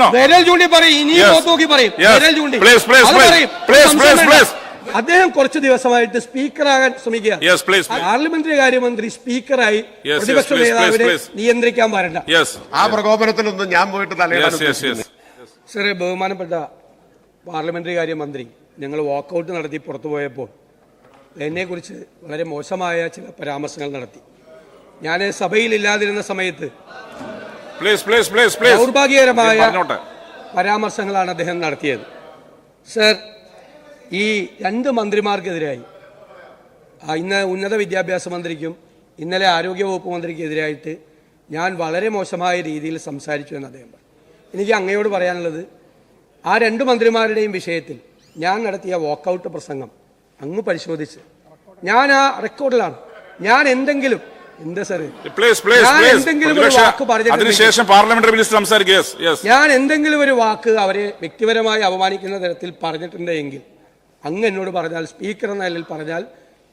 No വിരൽ ചൂണ്ടി പറയും ഇനി Yes. മുഖത്ത് നോക്കി പറയും Yes. വിരൽ ചൂണ്ടി Please, please, അത് please. പറയും. Please, സംശയം please, വേണ്ട. please. അദ്ദേഹം കുറച്ച് ദിവസമായിട്ട് സ്പീക്കറാകാൻ ശ്രമിക്കുക പാർലമെന്ററി കാര്യമന്ത്രി സ്പീക്കറായി yes, പ്രതിപക്ഷ please, please, നേതാവിനെ please. നിയന്ത്രിക്കാൻ പാടില്ല യെസ് ആ പ്രകോപനത്തിലൊന്നും ഞാൻ പോയിട്ട് തലയിടാൻ സാറേ ബഹുമാനപ്പെട്ട പാർലമെന്ററി കാര്യമന്ത്രി ഞങ്ങൾ വാക്കൗട്ട് നടത്തി പുറത്തു പോയപ്പോൾ എന്നെക്കുറിച്ച് വളരെ മോശമായ ചില പരാമർശങ്ങൾ നടത്തി ഞാൻ സഭയിൽ ഇല്ലാതിരുന്ന സമയത്ത് പ്ലീസ് പ്ലീസ് പ്ലീസ് പ്ലീസ് ദൗർഭാഗ്യകരമായ പരാമർശങ്ങളാണ് അദ്ദേഹം നടത്തിയത്. സർ ഈ രണ്ട് മന്ത്രിമാർക്കെതിരായി ഇന്ന ഉന്നത വിദ്യാഭ്യാസ മന്ത്രിക്കും ഇന്നലെ ആരോഗ്യവകുപ്പ് മന്ത്രിക്കും എതിരായിട്ട് ഞാൻ വളരെ മോശമായ രീതിയിൽ സംസാരിച്ചു എന്ന് അദ്ദേഹം പറഞ്ഞു. എനിക്ക് അങ്ങയോട് പറയാനുള്ളത് ആ രണ്ട് മന്ത്രിമാരുടെയും വിഷയത്തിൽ ഞാൻ നടത്തിയ വാക്കൗട്ട് പ്രസംഗം അങ്ങ് പരിശോധിച്ച്. ഞാൻ ആ റെക്കോർഡിലാണ് ഞാൻ എന്തെങ്കിലും എന്താ അതിനുശേഷം പാർലമെന്ററി മിനിസ്റ്റർ സംസാരിക്കുക ഞാൻ എന്തെങ്കിലും ഒരു വാക്ക് അവരെ വ്യക്തിപരമായി അപമാനിക്കുന്ന തരത്തിൽ പറഞ്ഞിട്ടുണ്ടെങ്കിൽ അങ്ങ് എന്നോട് പറഞ്ഞാൽ സ്പീക്കർ എന്ന നിലയിൽ പറഞ്ഞാൽ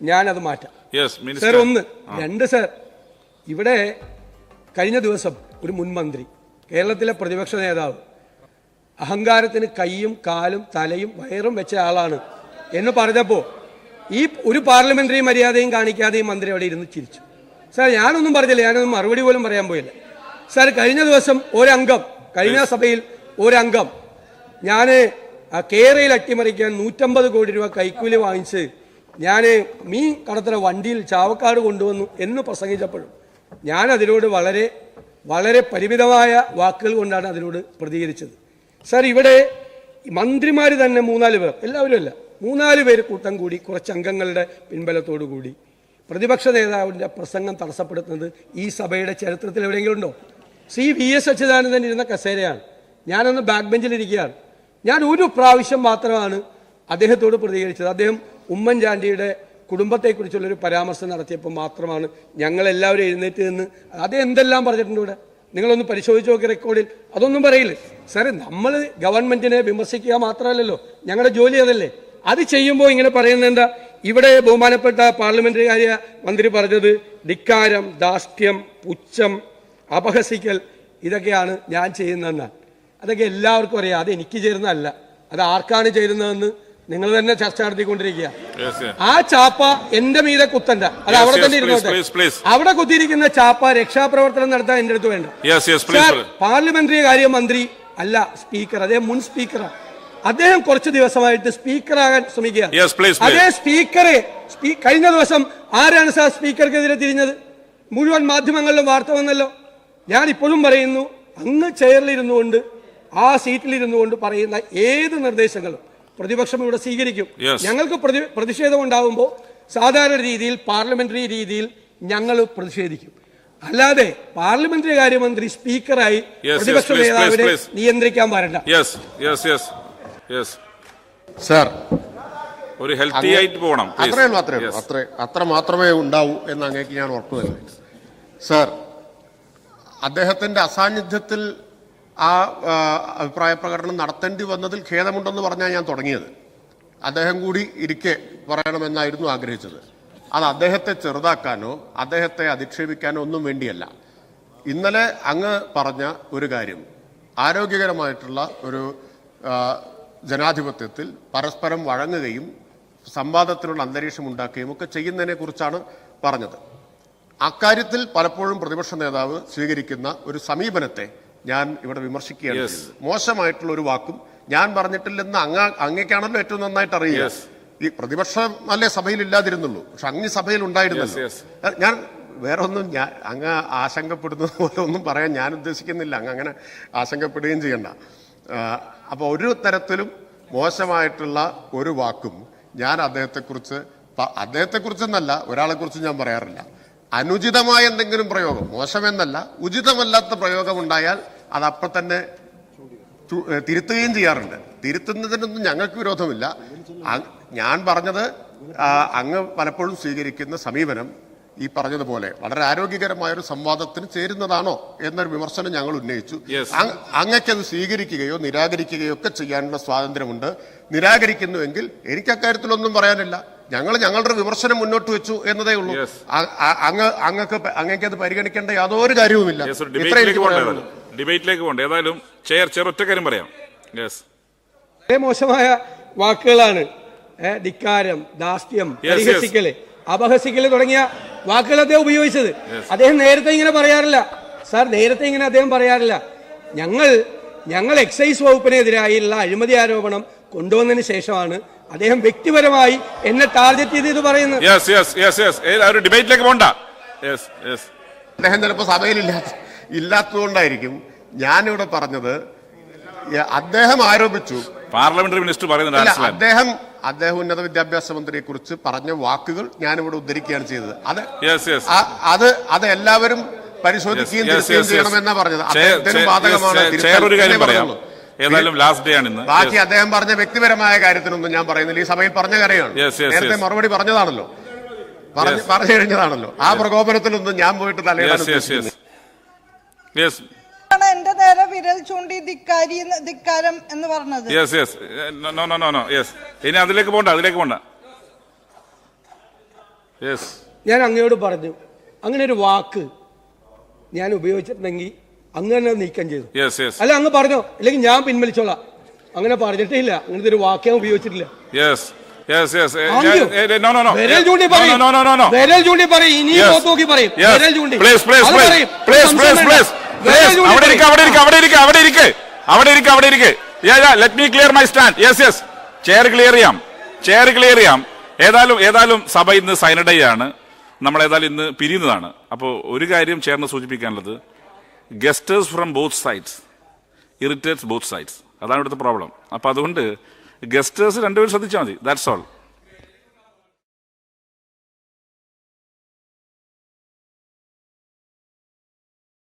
ഞാൻ അത് മാറ്റാം സാർ സർ ഒന്ന് രണ്ട് സർ. ഇവിടെ കഴിഞ്ഞ ദിവസം ഒരു മുൻമന്ത്രി കേരളത്തിലെ പ്രതിപക്ഷ നേതാവ് അഹങ്കാരത്തിന് കൈയും കാലും തലയും വയറും വെച്ച ആളാണ് എന്ന് പറഞ്ഞപ്പോൾ ഈ ഒരു പാർലമെന്ററി മര്യാദയും കാണിക്കാതെ ഈ മന്ത്രി അവിടെ ഇരുന്ന് ചിരിച്ചു. സാർ ഞാനൊന്നും പറഞ്ഞില്ല. ഞാനൊന്നും മറുപടി പോലും പറയാൻ പോയില്ല. സാർ കഴിഞ്ഞ ദിവസം ഒരംഗം കഴിഞ്ഞ സഭയിൽ ഒരംഗം. ഞാൻ കേരയിൽ അട്ടിമറിക്കാൻ നൂറ്റമ്പത് കോടി രൂപ കൈക്കൂലി വാങ്ങിച്ച് ഞാൻ മീൻ കടത്തുന്ന വണ്ടിയിൽ ചാവക്കാട് കൊണ്ടുവന്നു എന്ന് പ്രസംഗിച്ചപ്പോഴും ഞാൻ അതിനോട് വളരെ വളരെ പരിമിതമായ വാക്കുകൾ കൊണ്ടാണ് അതിനോട് പ്രതികരിച്ചത്. സാർ ഇവിടെ മന്ത്രിമാർ തന്നെ മൂന്നാൽ പേർ എല്ലാവരും അല്ല മൂന്നാൽ പേര് കൂട്ടം കൂടി കുറച്ച് അംഗങ്ങളുടെ പിൻബലത്തോടു കൂടി പ്രതിപക്ഷ നേതാവിന്റെ പ്രസംഗം തടസ്സപ്പെടുത്തുന്നത് ഈ സഭയുടെ ചരിത്രത്തിൽ എവിടെയെങ്കിലും ഉണ്ടോ? സി വി എസ് അച്യുതാനന്ദൻ ഇരുന്ന കസേരയാണ്. ഞാനന്ന് ബാക്ക് ബെഞ്ചിലിരിക്കുകയാണ് ഞാൻ ഒരു പ്രാവശ്യം മാത്രമാണ് അദ്ദേഹത്തോട് പ്രതികരിച്ചത്. അദ്ദേഹം ഉമ്മൻചാണ്ടിയുടെ കുടുംബത്തെക്കുറിച്ചുള്ളൊരു പരാമർശം നടത്തിയപ്പോൾ മാത്രമാണ് ഞങ്ങളെല്ലാവരും എഴുന്നേറ്റ് നിന്ന് അദ്ദേഹം എന്തെല്ലാം പറഞ്ഞിട്ടുണ്ട് ഇവിടെ? നിങ്ങളൊന്ന് പരിശോധിച്ച് നോക്കി റെക്കോർഡിൽ അതൊന്നും പറയില്ല. സാറേ നമ്മൾ ഗവൺമെന്റിനെ വിമർശിക്കുക മാത്രമല്ലല്ലോ. ഞങ്ങളുടെ ജോലി അതല്ലേ. അത് ചെയ്യുമ്പോൾ ഇങ്ങനെ പറയുന്നത് എന്താ? ഇവിടെ ബഹുമാനപ്പെട്ട പാർലമെന്ററി കാര്യ മന്ത്രി പറഞ്ഞത് ധിക്കാരം ദാഷ്ട്യം പുച്ഛം അപഹസിക്കൽ ഇതൊക്കെയാണ് ഞാൻ ചെയ്യുന്നതെന്നാണ്. അതൊക്കെ എല്ലാവർക്കും അറിയാം. അത് എനിക്ക് ചേരുന്നതല്ല. അത് ആർക്കാണ് ചേരുന്നതെന്ന് നിങ്ങൾ തന്നെ ചർച്ച നടത്തിക്കൊണ്ടിരിക്കുക. ആ ചാപ്പ എന്റെ മീതെ കുത്തണ്ട. അത് അവിടെ തന്നെ ഇരുന്നോട്ടെ. അവിടെ കുത്തിയിരിക്കുന്ന ചാപ്പ രക്ഷാപ്രവർത്തനം നടത്താൻ എന്റെ അടുത്ത് വേണ്ട. പാർലമെന്ററി കാര്യ മന്ത്രി അല്ല സ്പീക്കർ. അതേ മുൻ സ്പീക്കറാണ്. അദ്ദേഹം കുറച്ച് ദിവസമായിട്ട് സ്പീക്കറാകാൻ ശ്രമിക്കുക Yes, please, please. അതേ സ്പീക്കറെ കഴിഞ്ഞ ദിവസം ആരാണ് സാർ സ്പീക്കർക്കെതിരെ തിരിഞ്ഞത്? മുഴുവൻ മാധ്യമങ്ങളിലും വാർത്ത വന്നല്ലോ. ഞാൻ ഇപ്പോഴും പറയുന്നു അങ്ങ് ചെയറിലിരുന്നു കൊണ്ട് ആ സീറ്റിലിരുന്നു കൊണ്ട് പറയുന്ന ഏത് നിർദ്ദേശങ്ങളും പ്രതിപക്ഷം ഇവിടെ സ്വീകരിക്കും. ഞങ്ങൾക്ക് പ്രതി- പ്രതിഷേധം ഉണ്ടാവുമ്പോൾ സാധാരണ രീതിയിൽ പാർലമെന്ററി രീതിയിൽ ഞങ്ങൾ പ്രതിഷേധിക്കും. അല്ലാതെ പാർലമെന്ററി കാര്യമന്ത്രി സ്പീക്കറായി പ്രതിപക്ഷ നേതാവിനെ നിയന്ത്രിക്കാൻ പാടില്ല. സാർ ഒരു ഹെൽത്തി ആയിട്ട് പോകണം. അത്രേ ഉള്ളൂ അത്രേ ഉള്ളൂ. അത്ര അത്ര മാത്രമേ ഉണ്ടാവൂ എന്ന് അങ്ങേക്ക് ഞാൻ ഉറപ്പു നൽകി സാർ അദ്ദേഹത്തിന്റെ അസാന്നിധ്യത്തിൽ ആ അഭിപ്രായ പ്രകടനം നടത്തേണ്ടി വന്നതിൽ ഖേദമുണ്ടെന്ന് പറഞ്ഞാൽ ഞാൻ തുടങ്ങിയത്. അദ്ദേഹം കൂടി ഇരിക്കെ പറയണമെന്നായിരുന്നു ആഗ്രഹിച്ചത്. അത് അദ്ദേഹത്തെ ചെറുതാക്കാനോ അദ്ദേഹത്തെ അധിക്ഷേപിക്കാനോ ഒന്നും വേണ്ടിയല്ല. ഇന്നലെ അങ്ങ് പറഞ്ഞ ഒരു കാര്യം ആരോഗ്യകരമായിട്ടുള്ള ഒരു ജനാധിപത്യത്തിൽ പരസ്പരം വഴങ്ങുകയും സംവാദത്തിനുള്ള അന്തരീക്ഷം ഉണ്ടാക്കുകയും ഒക്കെ ചെയ്യുന്നതിനെ കുറിച്ചാണ് പറഞ്ഞത്. അക്കാര്യത്തിൽ പലപ്പോഴും പ്രതിപക്ഷ നേതാവ് സ്വീകരിക്കുന്ന ഒരു സമീപനത്തെ ഞാൻ ഇവിടെ വിമർശിക്കുകയാണ് മോശമായിട്ടുള്ള ഒരു വാക്കും ഞാൻ പറഞ്ഞിട്ടില്ലെന്ന് അങ്ങ അങ്ങേക്കാണല്ലോ ഏറ്റവും നന്നായിട്ട് അറിയുക. ഈ പ്രതിപക്ഷം അല്ലേ സഭയിൽ ഇല്ലാതിരുന്നുള്ളൂ. പക്ഷെ അങ്ങ് സഭയിൽ ഉണ്ടായിരുന്നല്ലോ. ഞാൻ വേറെ ഒന്നും ഞാൻ അങ്ങ് ആശങ്കപ്പെടുന്നത് പോലെ ഒന്നും പറയാൻ ഞാൻ ഉദ്ദേശിക്കുന്നില്ല. അങ്ങ് അങ്ങനെ ആശങ്കപ്പെടുകയും ചെയ്യണ്ട. അപ്പോൾ ഒരു തരത്തിലും മോശമായിട്ടുള്ള ഒരു വാക്കും ഞാൻ അദ്ദേഹത്തെക്കുറിച്ച് അദ്ദേഹത്തെക്കുറിച്ചെന്നല്ല ഒരാളെക്കുറിച്ച് ഞാൻ പറയാറില്ല. അനുചിതമായ എന്തെങ്കിലും പ്രയോഗം മോശമെന്നല്ല ഉചിതമല്ലാത്ത പ്രയോഗം ഉണ്ടായാൽ അത് അപ്പം തന്നെ തിരുത്തുകയും ചെയ്യാറുണ്ട്. തിരുത്തുന്നതിനൊന്നും ഞങ്ങൾക്ക് വിരോധമില്ല. ഞാൻ പറഞ്ഞത് അങ്ങ് പലപ്പോഴും സ്വീകരിക്കുന്ന സമീപനം ഈ പറഞ്ഞതുപോലെ വളരെ ആരോഗ്യകരമായ ഒരു സംവാദത്തിന് ചേരുന്നതാണോ എന്നൊരു വിമർശനം ഞങ്ങൾ ഉന്നയിച്ചു. അങ്ങക്കത് അങ്- സ്വീകരിക്കുകയോ നിരാകരിക്കുകയോ ഒക്കെ ചെയ്യാനുള്ള സ്വാതന്ത്ര്യമുണ്ട്. നിരാകരിക്കുന്നുവെങ്കിൽ എനിക്ക് അക്കാര്യത്തിലൊന്നും പറയാനില്ല. ഞങ്ങൾ ഞങ്ങളുടെ വിമർശനം മുന്നോട്ട് വെച്ചു എന്നതേ ഉള്ളൂ. അങ്ങ് അങ്ങക്ക് അങ്ങക്ക് അത് പരിഗണിക്കേണ്ട യാതൊരു കാര്യവുമില്ല. ഇത്രേ ഡിബേറ്റിലേക്ക് എനിക്ക് പോകണ്ട പറയാനുള്ളൂ. ഏതായാലും. ഡിബേറ്റിലേക്ക് പോകണ്ട. ഏതായാലും ചെയർ ചെയർ ഒറ്റ കാര്യം പറയാം. യെസ് വളരെ മോശമായ വാക്കുകളാണ് ധിക്കാരം ദാസ്യം. പരിഹസിക്കൽ. അപഹസിക്കൽ തുടങ്ങിയ വാക്കുകൾ അദ്ദേഹം ഉപയോഗിച്ചത്. അദ്ദേഹം നേരത്തെ ഇങ്ങനെ പറയാറില്ല. സാർ നേരത്തെ ഇങ്ങനെ അദ്ദേഹം പറയാറില്ല. ഞങ്ങൾ ഞങ്ങൾ എക്സൈസ് വകുപ്പിനെതിരായുള്ള അഴിമതി ആരോപണം കൊണ്ടുവന്നതിന് ശേഷമാണ് അദ്ദേഹം വ്യക്തിപരമായി എന്നെ ടാർഗറ്റ് ചെയ്ത് ഇത് പറയുന്നത് യെസ് യെസ് യെസ് യെസ് ഒരു ഡിബേറ്റിലേക്ക് പോണ്ട. യെസ് യെസ് അദ്ദേഹം ചിലപ്പോൾ സഭയിലില്ലാത്ത ഇല്ലാത്തതുകൊണ്ടായിരിക്കും ഞാനിവിടെ പറഞ്ഞത്. അദ്ദേഹം ആരോപിച്ചു പാർലമെന്ററി മിനിസ്റ്റർ പറയുന്നുണ്ട് അദ്ദേഹം അദ്ദേഹം ഉന്നത വിദ്യാഭ്യാസ മന്ത്രിയെ കുറിച്ച് പറഞ്ഞ വാക്കുകൾ ഞാനിവിടെ ഉദ്ധരിക്കുകയാണ് ചെയ്തത്. അത് അത് അത് എല്ലാവരും പരിശോധിക്കുകയും. ചെയ്യണമെന്നാ പറഞ്ഞത്. ഏതായാലും ലാസ്റ്റ് ഡേ ആണ് ഇന്ന്. ബാക്കി അദ്ദേഹം പറഞ്ഞ വ്യക്തിപരമായ കാര്യത്തിനൊന്നും ഞാൻ പറയുന്നില്ല. ഈ സഭയിൽ പറഞ്ഞ കാര്യമാണ്. നേരത്തെ മറുപടി പറഞ്ഞതാണല്ലോ. പറഞ്ഞു പറഞ്ഞു കഴിഞ്ഞതാണല്ലോ. ആ പ്രകോപനത്തിലൊന്നും ഞാൻ പോയിട്ട് തലയിടാൻ ആണ് എന്റെ നേരെ വിരൽ ചൂണ്ടി ധിക്കാരി എന്ന്- ധിക്കാരം എന്ന് പറഞ്ഞത്. Yes yes no no no no yes ഇനി അതിലേക്ക് പോണ്ട അതിലേക്ക് പോണ്ട. യെസ് ഞാൻ അങ്ങയോട് പറഞ്ഞു അങ്ങനെ ഒരു വാക്ക് ഞാൻ ഉപയോഗിച്ചിട്ടുണ്ടെങ്കിൽ അങ്ങ് തന്നെ നീക്കം ചെയ്തു. യെസ് യെസ് അല്ല അങ്ങ് പറഞ്ഞോ അല്ലെങ്കിൽ ഞാൻ പിൻവലിച്ചോളാം. അങ്ങനെ പറഞ്ഞിട്ടില്ല അങ്ങനത്തെ ഒരു വാക്ക് ഞാൻ ഉപയോഗിച്ചിട്ടില്ല. Yes yes yes no no no വിരൽ ചൂണ്ടി പറയും. നോ നോ നോ നോ വിരൽ ചൂണ്ടി പറയും. ഇനി നോക്കി പറയും. വിരൽ ചൂണ്ടി. പ്ലീസ് പ്ലീസ് പ്ലീസ് പ്ലീസ് പറയും. അവിടെ ഇരിക്ക അവിടെ ഇരിക്ക അവിടെ ഇരിക്ക അവിടെ ഇരിക്ക. അവിടെ ഇരിക്ക അവിടെ ഇരിക്ക. Let yeah, clear my stand yes yes. Chair clear ചെയ്യാം. ചെയർ ക്ലിയർ ചെയ്യാം. ഏതായാലും ഏതായാലും സഭ ഇന്ന് സൈനഡേ ആണ്. നമ്മൾ ഏതായാലും ഇന്ന് പിരിയുന്നതാണ്. അപ്പോൾ ഒരു കാര്യം ചേർന്ന് സൂചിപ്പിക്കാനുള്ളത്. Gestures from both sides irritates both sides അതാണ് ഇവിടുത്തെ പ്രോബ്ലം അപ്പോൾ അതുകൊണ്ട് ഗസ്റ്റേഴ്സ് രണ്ടുപേരും ശ്രദ്ധിച്ചാൽ മതി. That's all